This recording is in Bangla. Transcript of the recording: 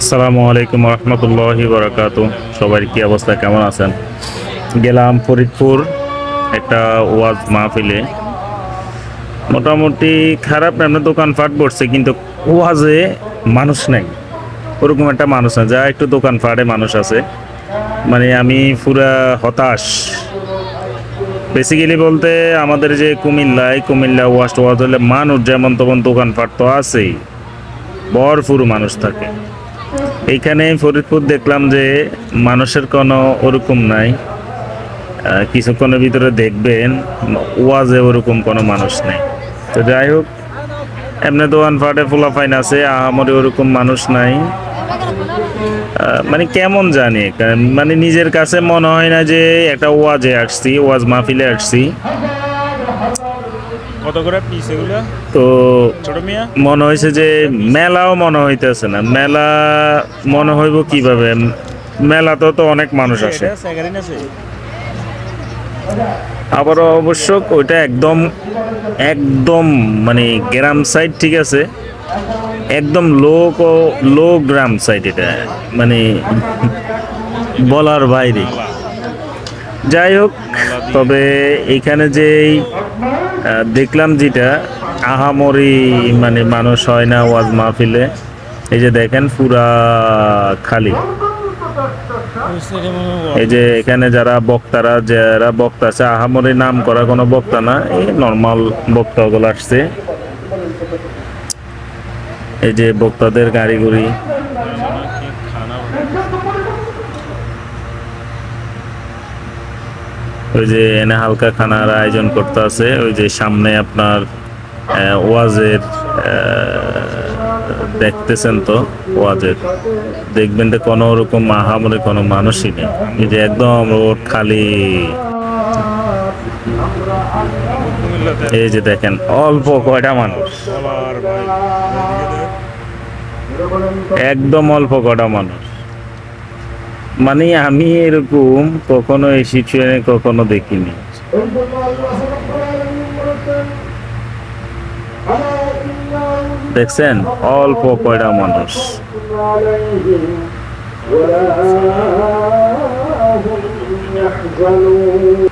আসসালামু আলাইকুম রহমতুল্লাহি বরাকাত সবার কি অবস্থা, কেমন আছেন? গেলাম ফরিদপুর একটা ওয়াজ মাহফিলে। মোটামুটি খারাপ না আপনার দোকানপাট পড়ছে কিন্তু ওয়াজে মানুষ নেই। ওরকম একটা মানুষ না, যা একটু দোকানপাটে মানুষ আছে। মানে আমি পুরা হতাশ। বেসিক্যালি বলতে আমাদের যে কুমিল্লায়, কুমিল্লা ওয়াস্ট ওয়াজ হলে মানুষ যেমন তেমন দোকানপাট তো আছেই। ভরপুর মানুষ থাকে। এইখানে ফরিদপুর দেখলাম যে মানুষের কোনো ওরকম নাই। কিছুক্ষণের ভিতরে দেখবেন ওয়াজে ওরকম কোনো মানুষ নেই। তো যাই হোক, এমনি দোকান ফাটে ফুলাফাইন আছে, আহামরি ওরকম মানুষ নাই। মানে কেমন জানি মানে নিজের কাছে মনে হয় না যে একটা ওয়াজে আসছি, ওয়াজ মাহফিলে আসছি। কত করে পিস এগুলো? তো ছোট মিয়া? মনে হয়েছে যে মেলাও মনে হইতেছে না। মেলা মনে হইব কীভাবে? মেলা তো অনেক মানুষ আসে। আবার অবশ্য ওইটা একদম একদম মানে গ্রাম সাইড ঠিক আছে। একদম লো লো গ্রাম সাইড এটা। মানে বলার বাইরে। যাই হোক, তবে এইখানে যেই দেখলাম যেটা, আহামরি মানে মানুষ হয় না ওয়াজ মাহফিলে। এই যে দেখেন পুরা খালি। এই যে এখানে যারা বক্তারা, যারা বক্তা আছে, আহামরি নাম করা কোনো বক্তা না, এই নর্মাল বক্তাগুলো আসছে। এই যে বক্তাদের গাড়ি গুড়ি ওই যে এনে হালকা খানার আয়োজন করতে আছে, ওই যে সামনে আপনার ওয়াজের দেখতেছেন তো, ওয়াজের। দেখবেন তো কোনো রকম আহামরি কোনো মানুষই নেই। যে একদম রোড খালি। এই যে দেখেন, অল্প কয়টা মানুষ। একদম অল্প কটা মানুষ। মানে আমি এরকম কখনো এই সিচুয়েশনে কখনো দেখিনি দেখছেন অল্প কয়টা মানুষ ولا هم يحزنون